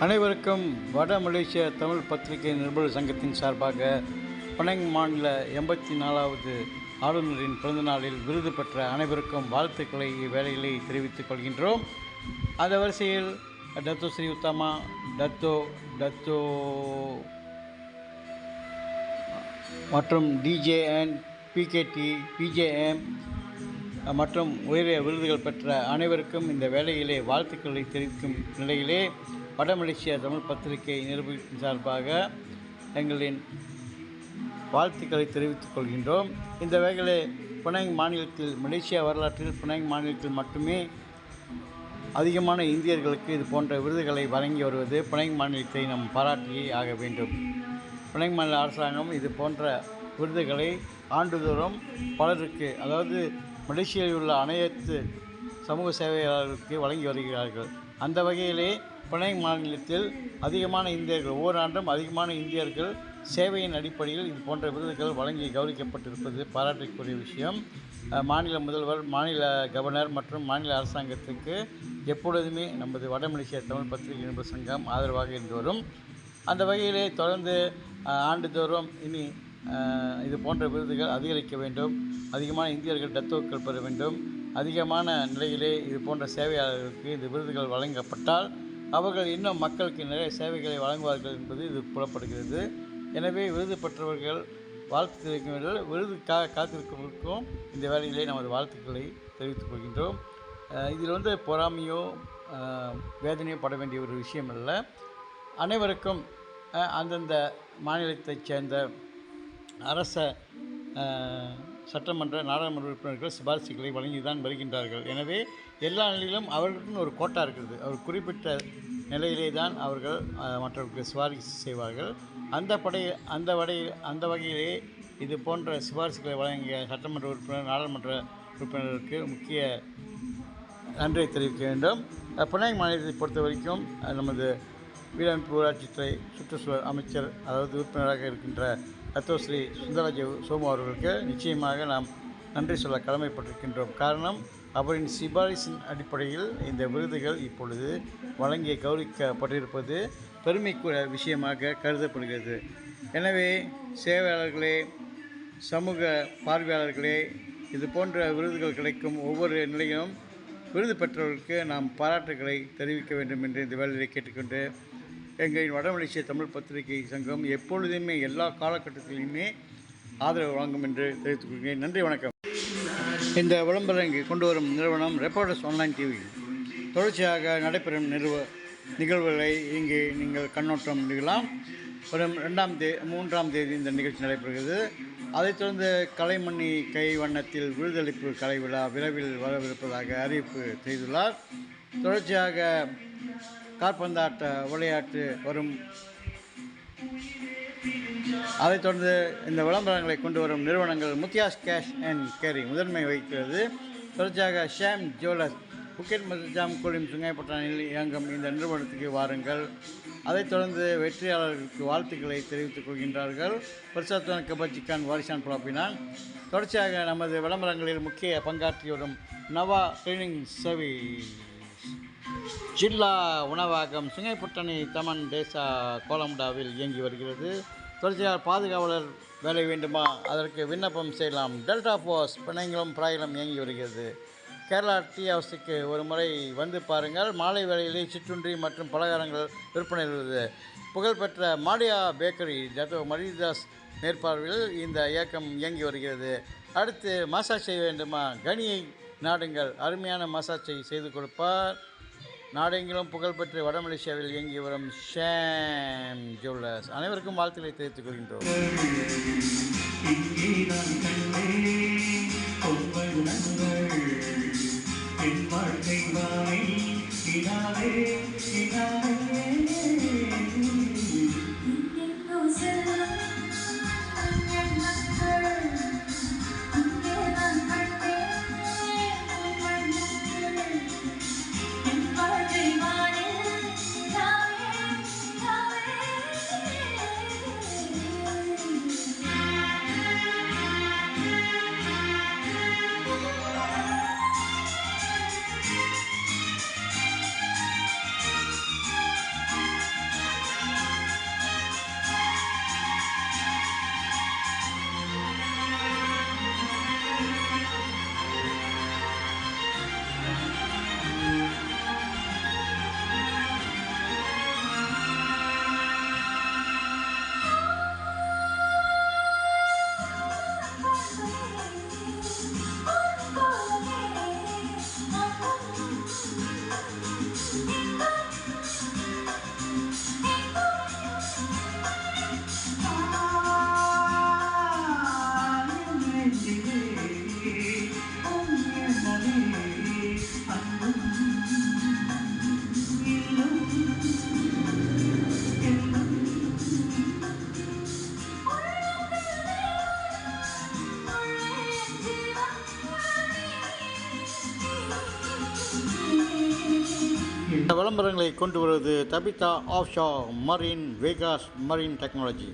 அனைவருக்கும் வட மலேசிய தமிழ் பத்திரிகை நிருபர் சங்கத்தின் சார்பாக பனங் மாநில எண்பத்தி நாலாவது ஆளுநரின் பிறந்தநாளில் விருது பெற்ற அனைவருக்கும் வாழ்த்துக்களை இவ்வேளையிலே தெரிவித்துக் கொள்கின்றோம். அந்த வரிசையில் Dato Sri Uthama Dato Dato மற்றும் டிஜேஎன் பிகேடி பிஜேஎம் மற்றும் உயரிய விருதுகள் பெற்ற அனைவருக்கும் இந்த வேளையிலே வாழ்த்துக்களை தெரிவிக்கும் நிலையிலே வட மலேசிய தமிழ் பத்திரிகை நிருபத்தின் சார்பாக எங்களின் வாழ்த்துக்களை தெரிவித்துக் கொள்கின்றோம். இந்த வகையிலே புனங் மாநிலத்தில் மலேசியா வரலாற்றில் புனங் மாநிலத்தில் மட்டுமே அதிகமான இந்தியர்களுக்கு இது போன்ற விருதுகளை வழங்கி வருவது புனங் மாநிலத்தை நாம் பாராட்டியே ஆக வேண்டும். புனங் மாநில அரசாங்கம் இது போன்ற விருதுகளை ஆண்டுதோறும் பலருக்கு அதாவது மலேசியாவில் உள்ள அனைத்து சமூக சேவையாளர்களுக்கு வழங்கி வருகிறார்கள். அந்த வகையிலே புனங் மாநிலத்தில் அதிகமான இந்தியர்கள் ஒவ்வொரு ஆண்டும் அதிகமான இந்தியர்கள் சேவையின் அடிப்படையில் இது போன்ற விருதுகள் வழங்கி கௌரவிக்கப்பட்டிருப்பது பாராட்டுக்குரிய விஷயம். மாநில முதல்வர் மாநில கவர்னர் மற்றும் மாநில அரசாங்கத்துக்கு எப்பொழுதுமே நமது வடமலேசிய தமிழ் பத்திரிகை நிருபர் சங்கம் ஆதரவாக இருந்து வரும். அந்த வகையிலே தொடர்ந்து ஆண்டுதோறும் இனி இது போன்ற விருதுகள் அதிகரிக்க வேண்டும். அதிகமான இந்தியர்கள் டத்தோக்கள் பெற வேண்டும். அதிகமான நிலையிலே இது போன்ற சேவையாளர்களுக்கு இந்த விருதுகள் வழங்கப்பட்டால் அவர்கள் இன்னும் மக்களுக்கு நிறைய சேவைகளை வழங்குவார்கள் என்பது இது புலப்படுகிறது. எனவே விருது பெற்றவர்கள் வாழ்த்து தெரிவிக்கின்றவர்கள் விருது கா காத்திருக்கிறவர்களுக்கும் இந்த வேலையிலே நமது வாழ்த்துக்களை தெரிவித்துக் கொள்கின்றோம். இதில் வந்து பொறாமையோ வேதனையோ பட வேண்டிய ஒரு விஷயம் அல்ல. அனைவருக்கும் அந்தந்த மாநிலத்தைச் சேர்ந்த அரச சட்டமன்ற நாடாளுமன்ற உறுப்பினர்கள் சிபாரிசுகளை வழங்கி தான் வருகின்றார்கள். எனவே எல்லா நிலையிலும் அவர்களுக்குன்னு ஒரு கோட்டா இருக்கிறது அவர் குறிப்பிட்ட நிலையிலே தான் அவர்கள் மற்றவர்களுக்கு சிபாரிசு செய்வார்கள். அந்த படை அந்த வடை அந்த வகையிலே இது போன்ற சிபாரிசுகளை வழங்கிய சட்டமன்ற உறுப்பினர் நாடாளுமன்ற உறுப்பினருக்கு முக்கிய நன்றியை தெரிவிக்க வேண்டும். அஹ், பினாங் மாநிலத்தை பொறுத்த வரைக்கும் நமது வீடமைப்பு ஊராட்சித்துறை சுற்றுச்சூழல் அமைச்சர் அதாவது உறுப்பினராக இருக்கின்ற ரத்தோஸ்ரீ சுந்தரராஜ சோமு அவர்களுக்கு நிச்சயமாக நாம் நன்றி சொல்ல கடமைப்பட்டிருக்கின்றோம். காரணம் அவரின் சிபாரிசின் அடிப்படையில் இந்த விருதுகள் இப்பொழுது வழங்கி கௌரவிக்கப்பட்டிருப்பது பெருமைக்குரிய விஷயமாக கருதப்படுகிறது. எனவே சேவையாளர்களே சமூக பார்வையாளர்களே இது போன்ற விருதுகள் கிடைக்கும் ஒவ்வொரு நிலையிலும் விருது பெற்றவர்களுக்கு நாம் பாராட்டுகளை தெரிவிக்க வேண்டும் என்று இந்த வேலையை கேட்டுக்கொண்டு எங்கள் வடமலேசிய தமிழ் பத்திரிகை சங்கம் எப்பொழுதுமே எல்லா காலகட்டத்திலையுமே ஆதரவு வழங்கும் என்று தெரிவித்துக் கொள்கிறேன். நன்றி வணக்கம். இந்த விளம்பரம் இங்கே கொண்டு வரும் நிறுவனம் ரெப்போர்டர்ஸ் ஆன்லைன் டிவி தொடர்ச்சியாக நடைபெறும் நிறுவ நிகழ்வுகளை இங்கே நீங்கள் கண்ணோட்டம் நிகழலாம் வரும் ரெண்டாம் தே மூன்றாம் தேதி இந்த நிகழ்ச்சி நடைபெறுகிறது. அதைத் தொடர்ந்து கலைமணி கை வண்ணத்தில் விருதளிப்பு கலை விழா விரைவில் வரவிருப்பதாக அறிவிப்பு செய்துள்ளார். தொடர்ச்சியாக காற்பந்தாட்ட விளையாட்டு வரும். அதைத் தொடர்ந்து இந்த விளம்பரங்களை கொண்டு வரும் நிறுவனங்கள் முத்தியாஸ் கேஷ் அண்ட் கேரி முதன்மை வகிக்கிறது. தொடர்ச்சியாக ஷாம் ஜுவல்லர்ஸ் புக்கெட் மதுஜாம் கோலிம் சுங்காய்பட்டானில் இயங்கும் இந்த நிறுவனத்துக்கு வாருங்கள். அதைத் தொடர்ந்து வெற்றியாளர்களுக்கு வாழ்த்துக்களை தெரிவித்துக் கொள்கின்றார்கள். பரிசாத்வான் கபர்ஜிகான் வாரிசான் புலாப்பினான். தொடர்ச்சியாக நமது விளம்பரங்களில் முக்கிய பங்காற்றி வரும் நவா கிளீனிங் சர்வீஸ். ஜில்லா உணவகம் சுங்கைப்பட்டணி தமன் தேசா கோலமுடாவில் இயங்கி வருகிறது. தொடர்ச்சியாக பாதுகாவலர் வேலை வேண்டுமா? அதற்கு விண்ணப்பம் செய்யலாம். டெல்டா போஸ் பிணைங்களும் பிராயலும் இயங்கி வருகிறது. கேரளா டீ ஹவுஸுக்கு ஒரு முறை வந்து பாருங்கள். மாலை வேளையிலே சிற்றுண்டி மற்றும் பலகாரங்கள் விற்பனை உள்ளது. புகழ்பெற்ற மாடியா பேக்கரி ஜாத்தோ மரிதாஸ் மேற்பார்வையில் இந்த இயக்கம் இயங்கி வருகிறது. அடுத்து மசாஜ் செய்ய வேண்டுமா? கனியை நாடுங்கள். அருமையான மசாஜை செய்து கொடுப்பார். நாடெங்கிலும் புகழ்பெற்ற வட மலேசியாவில் இயங்கி வரும் ஷேம் ஜுவல்லர்ஸ். அனைவருக்கும் வாழ்த்துக்களை தெரிவித்துக் கொள்கின்றோம். விளம்பரங்களை கொண்டு வருவது Tabitha offshore marine Vegas marine technology.